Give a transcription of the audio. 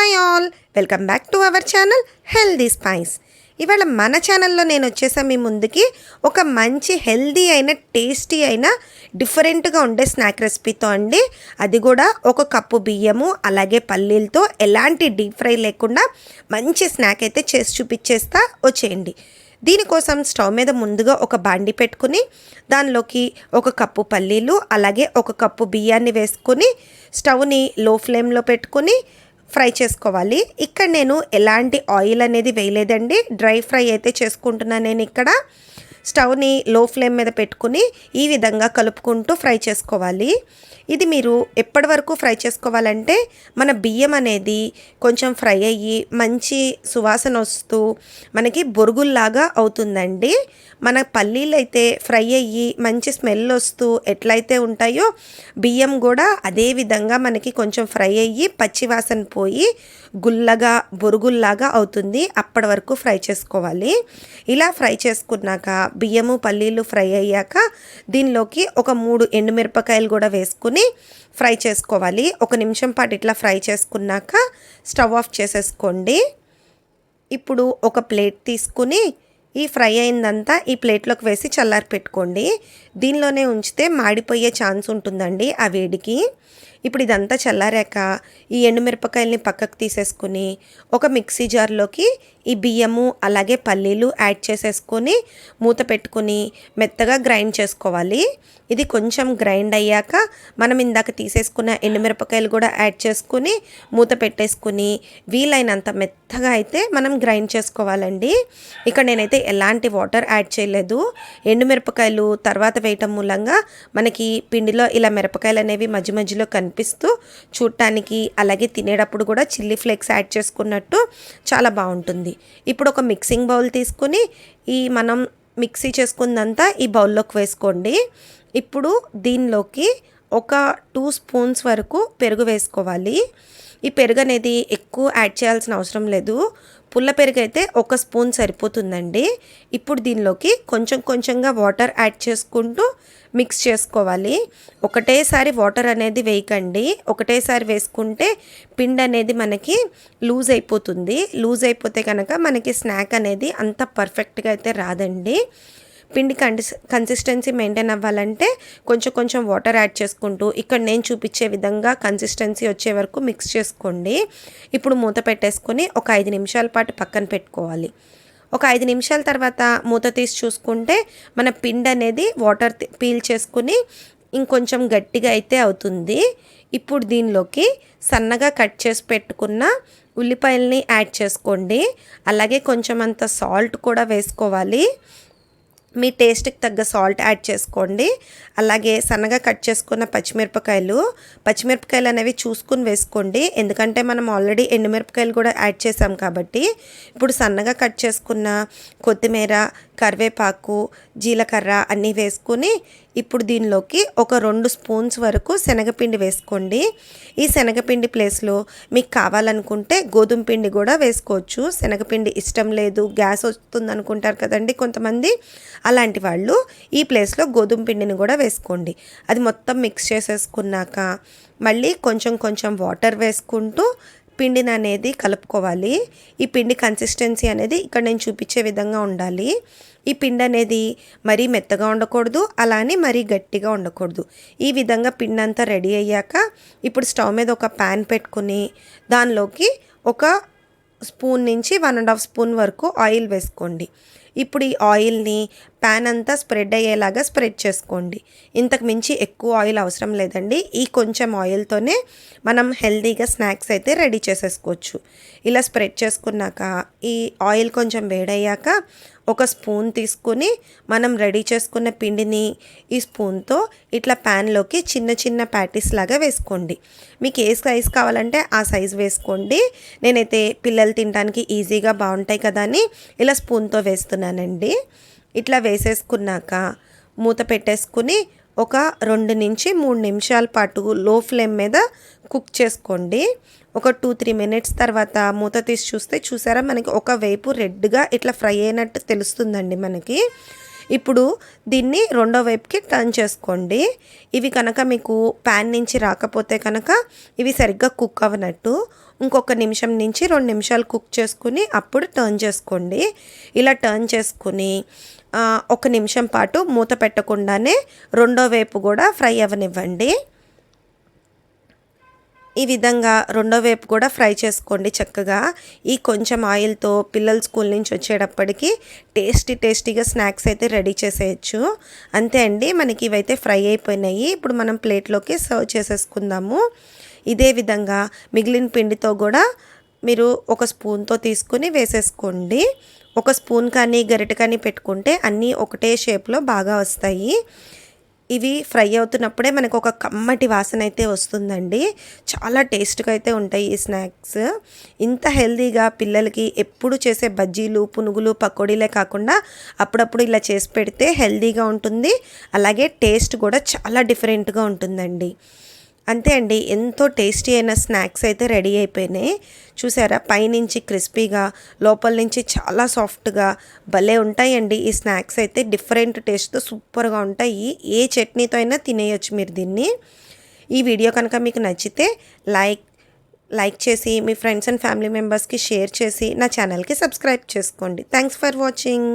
Hi all welcome back to our channel healthy spice ఇవాళ మన ఛానల్లో నేను వచ్చేసా మీ ముందుకి ఒక మంచి హెల్దీ అయిన టేస్టీ అయిన డిఫరెంట్గా ఉండే స్నాక్ రెసిపీతో అండి. అది కూడా ఒక కప్పు బియ్యము అలాగే పల్లీలతో ఎలాంటి డీప్ ఫ్రై లేకుండా మంచి స్నాక్ అయితే చేసి చూపించేస్తా వచ్చేయండి. దీనికోసం స్టవ్ మీద ముందుగా ఒక బాండి పెట్టుకుని దానిలోకి ఒక కప్పు పల్లీలు అలాగే ఒక కప్పు బియ్యాన్ని వేసుకొని స్టవ్ని లో ఫ్లేమ్లో పెట్టుకుని ఫ్రై చేసుకోవాలి. ఇక్కడ నేను ఎలాంటి ఆయిల్ అనేది వేయలేదండి. డ్రై ఫ్రై అయితే చేసుకుంటున్నాను నేను ఇక్కడ. స్టవ్ని లో ఫ్లేమ్ మీద పెట్టుకుని ఈ విధంగా కలుపుకుంటూ ఫ్రై చేసుకోవాలి. ఇది మీరు ఎప్పటి వరకు ఫ్రై చేసుకోవాలంటే మన బియ్యం అనేది కొంచెం ఫ్రై అయ్యి మంచి సువాసన వస్తూ మనకి బొరుగుల్లాగా అవుతుందండి. మన పల్లీలు అయితే ఫ్రై అయ్యి మంచి స్మెల్ వస్తూ ఎట్లయితే ఉంటాయో బియ్యం కూడా అదే విధంగా మనకి కొంచెం ఫ్రై అయ్యి పచ్చివాసన పోయి గుల్లగా బొరుగుల్లాగా అవుతుంది. అప్పటి వరకు ఫ్రై చేసుకోవాలి. ఇలా ఫ్రై చేసుకున్నాక బియ్యము పల్లీలు ఫ్రై అయ్యాక దీనిలోకి ఒక మూడు ఎండుమిరపకాయలు కూడా వేసుకుని ఫ్రై చేసుకోవాలి. ఒక నిమిషం పాటు ఇట్లా ఫ్రై చేసుకున్నాక స్టవ్ ఆఫ్ చేసేసుకోండి. ఇప్పుడు ఒక ప్లేట్ తీసుకుని ఈ ఫ్రై అయిందంతా ఈ ప్లేట్లోకి వేసి చల్లారి పెట్టుకోండి. దీనిలోనే ఉంచితే మాడిపోయే ఛాన్స్ ఉంటుందండి ఆ వేడికి. ఇప్పుడు ఇదంతా చల్లారాక ఈ ఎండుమిరపకాయల్ని పక్కకు తీసేసుకుని ఒక మిక్సీ జార్లోకి ఈ బియ్యము అలాగే పల్లీలు యాడ్ చేసేసుకొని మూత పెట్టుకుని మెత్తగా గ్రైండ్ చేసుకోవాలి. ఇది కొంచెం గ్రైండ్ అయ్యాక మనం ఇందాక తీసేసుకున్న ఎండుమిరపకాయలు కూడా యాడ్ చేసుకుని మూత పెట్టేసుకుని వీలైనంత మెత్తగా అయితే మనం గ్రైండ్ చేసుకోవాలండి. ఇక్కడ నేనైతే ఎలాంటి వాటర్ యాడ్ చేయలేదు. ఎండుమిరపకాయలు తర్వాత వేయటం మూలంగా మనకి పిండిలో ఇలా మిరపకాయలు అనేవి మధ్య మధ్యలో కనిపి కనిపిస్తూ చూడటానికి అలాగే తినేటప్పుడు కూడా చిల్లీ ఫ్లేక్స్ యాడ్ చేసుకున్నట్టు చాలా బాగుంటుంది. ఇప్పుడు ఒక మిక్సింగ్ బౌల్ తీసుకుని ఈ మనం మిక్సీ చేసుకుందంతా ఈ బౌల్లోకి వేసుకోండి. ఇప్పుడు దీనిలోకి ఒక టూ స్పూన్స్ వరకు పెరుగు వేసుకోవాలి. ఈ పెరుగు అనేది ఎక్కువ యాడ్ చేయాల్సిన అవసరం లేదు. పుల్ల పెరుగు అయితే ఒక స్పూన్ సరిపోతుందండి. ఇప్పుడు దీనిలోకి కొంచెం కొంచెంగా వాటర్ యాడ్ చేసుకుంటూ మిక్స్ చేసుకోవాలి. ఒకటేసారి వాటర్ అనేది వేయకండి. ఒకటేసారి వేసుకుంటే పిండి అనేది మనకి లూజ్ అయిపోతుంది. లూజ్ అయిపోతే కనుక మనకి స్నాక్ అనేది అంత పర్ఫెక్ట్గా అయితే రాదండి. పిండి కండిస్ కన్సిస్టెన్సీ మెయింటైన్ అవ్వాలంటే కొంచెం కొంచెం వాటర్ యాడ్ చేసుకుంటూ ఇక్కడ నేను చూపించే విధంగా కన్సిస్టెన్సీ వచ్చే వరకు మిక్స్ చేసుకోండి. ఇప్పుడు మూత పెట్టేసుకొని ఒక ఐదు నిమిషాల పాటు పక్కన పెట్టుకోవాలి. ఒక ఐదు నిమిషాల తర్వాత మూత తీసి చూసుకుంటే మన పిండి అనేది వాటర్ పీల్ చేసుకుని ఇంకొంచెం గట్టిగా అయితే అవుతుంది. ఇప్పుడు దీనిలోకి సన్నగా కట్ చేసి పెట్టుకున్న ఉల్లిపాయల్ని యాడ్ చేసుకోండి. అలాగే కొంచెం అంత సాల్ట్ కూడా వేసుకోవాలి. మీ టేస్ట్కి తగ్గ సాల్ట్ యాడ్ చేసుకోండి. అలాగే సన్నగా కట్ చేసుకున్న పచ్చిమిరపకాయలు పచ్చిమిరపకాయలు అనేవి చూసుకుని వేసుకోండి. ఎందుకంటే మనం ఆల్రెడీ ఎండుమిరపకాయలు కూడా యాడ్ చేసాం కాబట్టి. ఇప్పుడు సన్నగా కట్ చేసుకున్న కొత్తిమీర కరివేపాకు జీలకర్ర అన్నీ వేసుకుని ఇప్పుడు దీనిలోకి ఒక రెండు స్పూన్స్ వరకు శనగపిండి వేసుకోండి. ఈ శనగపిండి ప్లేస్లో మీకు కావాలనుకుంటే గోధుమ పిండి కూడా వేసుకోవచ్చు. శనగపిండి ఇష్టం లేదు గ్యాస్ వస్తుంది అనుకుంటారు కదండి కొంతమంది. అలాంటి వాళ్ళు ఈ ప్లేస్లో గోధుమ పిండిని కూడా వేసుకోండి. అది మొత్తం మిక్స్ చేసేసుకున్నాక మళ్ళీ కొంచెం కొంచెం వాటర్ వేసుకుంటూ పిండిని అనేది కలుపుకోవాలి. ఈ పిండి కన్సిస్టెన్సీ అనేది ఇక్కడ నేను చూపించే విధంగా ఉండాలి. ఈ పిండి అనేది మరీ మెత్తగా ఉండకూడదు అలానే మరీ గట్టిగా ఉండకూడదు. ఈ విధంగా పిండి అంతా రెడీ అయ్యాక ఇప్పుడు స్టవ్ మీద ఒక ప్యాన్ పెట్టుకుని దానిలోకి ఒక స్పూన్ నుంచి వన్ అండ్ హాఫ్ స్పూన్ వరకు ఆయిల్ వేసుకోండి. ఇప్పుడు ఈ ఆయిల్ని ప్యాన్ అంతా స్ప్రెడ్ అయ్యేలాగా స్ప్రెడ్ చేసుకోండి. ఇంతకు మించి ఎక్కువ ఆయిల్ అవసరం లేదండి. ఈ కొంచెం ఆయిల్తోనే మనం హెల్తీగా స్నాక్స్ అయితే రెడీ చేసేసుకోవచ్చు. ఇలా స్ప్రెడ్ చేసుకున్నాక ఈ ఆయిల్ కొంచెం వేడయ్యాక ఒక స్పూన్ తీసుకుని మనం రెడీ చేసుకున్న పిండిని ఈ స్పూన్తో ఇట్లా ప్యాన్లోకి చిన్న చిన్న ప్యాటీస్ లాగా వేసుకోండి. మీకు ఏ సైజ్ కావాలంటే ఆ సైజ్ వేసుకోండి. నేనైతే పిల్లలు తినడానికి ఈజీగా బాగుంటాయి కదా అని ఇలా స్పూన్తో వేస్తున్నానండి. ఇట్లా వేసేసుకున్నాక మూత పెట్టేసుకుని ఒక రెండు నుంచి మూడు నిమిషాల పాటు లో ఫ్లేమ్ మీద కుక్ చేసుకోండి. ఒక టూ త్రీ మినిట్స్ తర్వాత మూత తీసి చూస్తే చూసారా? మనకి ఒక వైపు రెడ్గా ఇట్లా ఫ్రై అయినట్టు తెలుస్తుందండి మనకి. ఇప్పుడు దీన్ని రెండో వైపుకి టర్న్ చేసుకోండి. ఇవి కనుక మీకు ప్యాన్ నుంచి రాకపోతే కనుక ఇవి సరిగ్గా కుక్ అవ్వనట్టు ఇంకొక నిమిషం నుంచి రెండు నిమిషాలు కుక్ చేసుకుని అప్పుడు టర్న్ చేసుకోండి. ఇలా టర్న్ చేసుకుని ఒక నిమిషం పాటు మూత పెట్టకుండానే రెండో వైపు కూడా ఫ్రై అవ్వనివ్వండి. ఈ విధంగా రెండో వైపు కూడా ఫ్రై చేసుకోండి చక్కగా. ఈ కొంచెం ఆయిల్తో పిల్లలు స్కూల్ నుంచి వచ్చేటప్పటికి టేస్టీ టేస్టీగా స్నాక్స్ అయితే రెడీ చేసేయచ్చు. అంతే అండి మనకి ఇవైతే ఫ్రై అయిపోయినాయి. ఇప్పుడు మనం ప్లేట్లోకి సర్వ్ చేసేసుకుందాము. ఇదే విధంగా మిగిలిన పిండితో కూడా మీరు ఒక స్పూన్తో తీసుకుని వేసేసుకోండి. ఒక స్పూన్ కానీ గరిట కానీ పెట్టుకుంటే అన్నీ ఒకటే షేప్లో బాగా వస్తాయి. ఇవి ఫ్రై అవుతున్నప్పుడే మనకు ఒక కమ్మటి వాసన అయితే వస్తుందండి. చాలా టేస్ట్గా అయితే ఉంటాయి ఈ స్నాక్స్. ఇంత హెల్తీగా పిల్లలకి ఎప్పుడు చేసే బజ్జీలు పునుగులు పకోడీలే కాకుండా అప్పుడప్పుడు ఇలా చేసి పెడితే హెల్తీగా ఉంటుంది. అలాగే టేస్ట్ కూడా చాలా డిఫరెంట్గా ఉంటుందండి. అంతే అండి ఎంతో టేస్టీ అయిన స్నాక్స్ అయితే రెడీ అయిపోయినాయి. చూసారా పైనుంచి క్రిస్పీగా లోపల నుంచి చాలా సాఫ్ట్గా భలే ఉంటాయండి ఈ స్నాక్స్ అయితే. డిఫరెంట్ టేస్ట్తో సూపర్గా ఉంటాయి. ఏ చట్నీతో అయినా తినేయచ్చు మీరు దీన్ని. ఈ వీడియో కనుక మీకు నచ్చితే లైక్ లైక్ చేసి మీ ఫ్రెండ్స్ అండ్ ఫ్యామిలీ మెంబర్స్కి షేర్ చేసి నా ఛానల్కి సబ్స్క్రైబ్ చేసుకోండి. Thanks for watching.